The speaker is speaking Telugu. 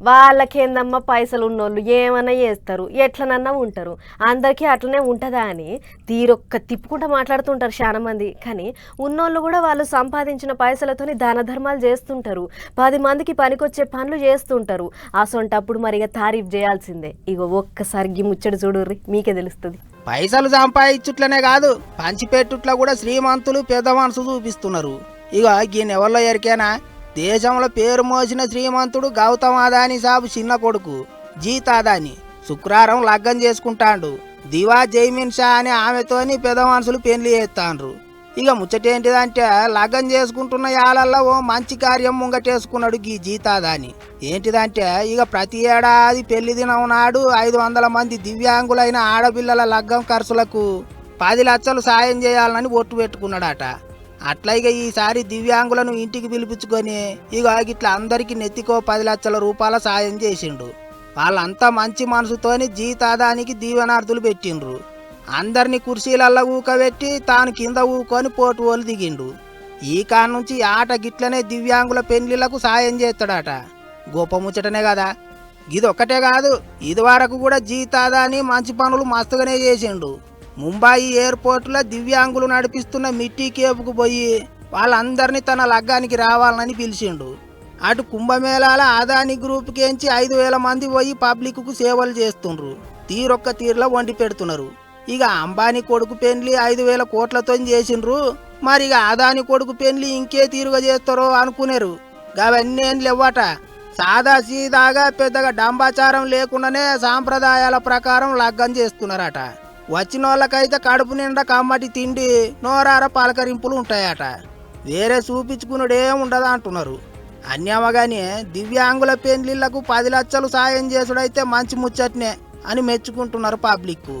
వాళ్ళకేందమ్మా పైసలు ఉన్నోళ్ళు ఏమన్నా చేస్తారు? ఎట్లనన్నా ఉంటారు. అందరికీ అట్లనే ఉంటుందా అని తీరొక్క తిప్పుకుంటా మాట్లాడుతుంటారు చాలా మంది కానీ ఉన్నోళ్ళు కూడా వాళ్ళు సంపాదించిన పైసలతోని దాన ధర్మాలు చేస్తుంటారు. పది మందికి పనికొచ్చే పనులు చేస్తుంటారు. అసొంటప్పుడు మరి ఇక తారీఫ్ చేయాల్సిందే. ఇగో ఒక్కసారి గి ముచ్చడు చూడుర్రి. మీకే తెలుస్తుంది. పైసలు సంపాదించుట్లనే కాదు పంచిపెట్టుట్లో కూడా శ్రీమంతులు పెద్ద మనసు చూపిస్తున్నారు. ఇక ఈయన ఎవరిలో ఎరికేనా? దేశంలో పేరు మోసిన శ్రీమంతుడు గౌతమ్ అదాని సాబు చిన్న కొడుకు జీత్ అదాని. శుక్రవారం లగ్గం చేసుకుంటాండు. దివా జైమిన్ షా అనే ఆమెతోని పెద్ద మనుషులు పెళ్ళి చేస్తాండ్రు. ఇక ముచ్చటేంటిదంటే లగ్గం చేసుకుంటున్న యాలల్లో ఓ మంచి కార్యం ముంగటేసుకున్నాడు గీ జీతాదాని ఏంటిదంటే ఇక ప్రతి ఏడాది పెళ్ళి దినం నాడు ఐదు వందల మంది దివ్యాంగులైన ఆడపిల్లల లగ్గం ఖర్చులకు పది లక్షలు సాయం చేయాలని ఒట్టు పెట్టుకున్నాడట. అట్లా ఇక ఈసారి దివ్యాంగులను ఇంటికి పిలిపించుకొని ఇక ఇట్లా అందరికీ నెత్తికో పది లక్షల రూపాయల సాయం చేసిండు వాళ్ళంతా మంచి మనసుతోని జీతాదానికి దీవెనార్థులు పెట్టిండ్రు. అందరిని కుర్చీలల్లో ఊకబెట్టి తాను కింద ఊకొని పోటు ఓలు దిగిండు ఈ కాడ నుంచి ఆట గిట్లనే దివ్యాంగుల పెళ్ళిళ్ళకు సాయం చేస్తాడట. గొప్ప ముచ్చటనే కదా. ఇది ఒక్కటే కాదు ఇది వరకు కూడా జీతాదాని మంచి పనులు మస్తుగానే చేసిండు ముంబాయి ఎయిర్పోర్టులో దివ్యాంగులు నడిపిస్తున్న మిట్టి కేపుకు పోయి వాళ్ళందరినీ తన లగ్గానికి రావాలని పిలిచిండు. అటు కుంభమేళాల ఆదాని గ్రూప్కేంచి ఐదు వేల మంది పోయి పబ్లిక్కు సేవలు చేస్తుండ్రు. తీరొక్క తీరులో వండి పెడుతున్నారు. ఇక అంబానీ కొడుకు పెండ్లి ఐదు వేల కోట్లతో చేసిండ్రు. మరి ఇక అదాని కొడుకు పెండ్లి ఇంకే తీరుగా చేస్తారో అనుకునేరు. అవన్నీ ఏం లేవట. సాదా సీదాగా పెద్దగా డంబాచారం లేకుండానే సాంప్రదాయాల ప్రకారం లగ్గం చేస్తున్నారట. వచ్చిన వాళ్ళకైతే కడుపు నిండా కమ్మటి తిండి నోరార పలకరింపులు ఉంటాయట. వేరే చూపించుకున్నాడేం ఉండదా అంటున్నారు అన్యమగానే దివ్యాంగుల పెండ్లిళ్ళకు పది లక్షలు సాయం చేసుడైతే మంచి ముచ్చట్నే అని మెచ్చుకుంటున్నారు పబ్లిక్